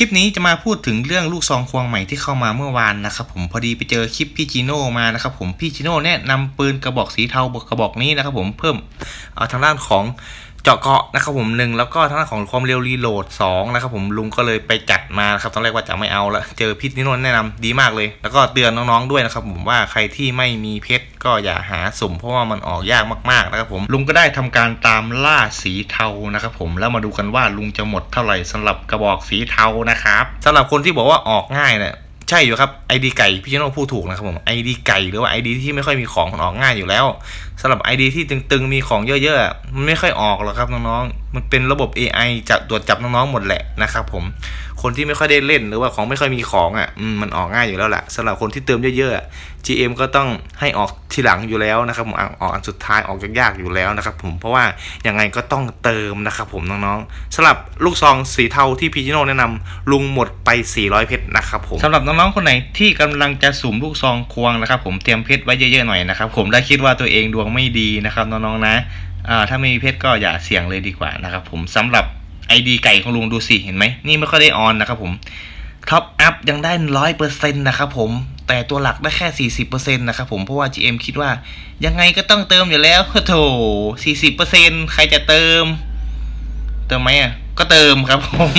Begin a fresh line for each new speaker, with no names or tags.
ลิปนี้จะมาพูดถึงเรื่องลูกซองควงใหม่ที่เข้ามาเมื่อวานนะครับผมพอดีไปเจอคลิปพี่จิโน่มานะครับผมพี่จิโน่แนะนำปืนกระบอกสีเทากระบอกนี้นะครับผมเพิ่มเอาทางด้านของ เจาะเกาะนะครับผมหนึ่งแล้วก็ทางด้าของความเร็วรีโหลดสองนะครับผมลุงก็เลยไปจัดมาครับตอนแรกว่าจะไม่เอาละเจอพี่จิโน่แนะนำดีมากเลย แล้วก็เตือนน้องๆด้วยนะครับผมว่าใครที่ไม่มีเพชรก็อย่าหาสุ่มเพราะว่ามันออกยากมากๆนะครับผมลุงก็ได้ทำการตามล่าสีเทานะครับผมแล้วมาดูกันว่าลุงจะหมดเท่าไหร่สำหรับกระบอกสีเทานะครับสำหรับคนที่บอกว่าออกง่ายเนี่ยใช่อยู่ครับไอดีไก่พี่ชโนพูดถูกนะครับผมไอดีไก่หรือว่าไอดีที่ไม่ค่อยมีของมันออกง่ายอยู่แล้ว สำหรับไอดีที่ตึงๆ มีของเยอะๆ มันไม่ค่อยออกหรอกครับน้องๆ มันเป็นระบบ AI จะตรวจจับน้องๆ หมดแหละนะครับผม คนที่ไม่ค่อยได้เล่นหรือว่าของไม่ค่อยมีของอะมันออกง่ายอยู่แล้วแหละสำหรับคนที่เติมเยอะๆอะ GM ก็ต้องให้ออกทีหลังอยู่แล้วนะครับผมออกอันสุดท้ายออกยากๆอยู่แล้วนะครับผมเพราะว่ายังไงก็ต้องเติมนะครับผมน้องๆสำหรับลูกซองสีเทาที่พีจิโนแนะนำลุงหมดไป 400 เพชรนะครับผมสำหรับน้องๆคนไหนที่กำลังจะสุ่มลูกซองควงนะครับผมเตรียมเพชรไว้เยอะๆหน่อยนะครับผมได้คิดว่าตัวเองดวงไม่ดีนะครับน้องๆนะถ้าไม่มีเพชรก็อย่าเสี่ยงเลยดีกว่านะครับผมสำหรับไอดีไก่ของลุงดูสิเห็นไหมนี่ไม่ค่อยได้ออนนะครับผมท็อปอัพยังได้ร้อยเปอร์เซ็นต์นะครับผมแต่ตัวหลักได้แค่สี่สิบเปอร์เซ็นต์นะครับผมเพราะว่า GM คิดว่ายังไงก็ต้องเติมอยู่แล้วโถสี่สิบเปอร์เซ็นต์ใครจะเติม เติมไหมอะก็เติมครับผม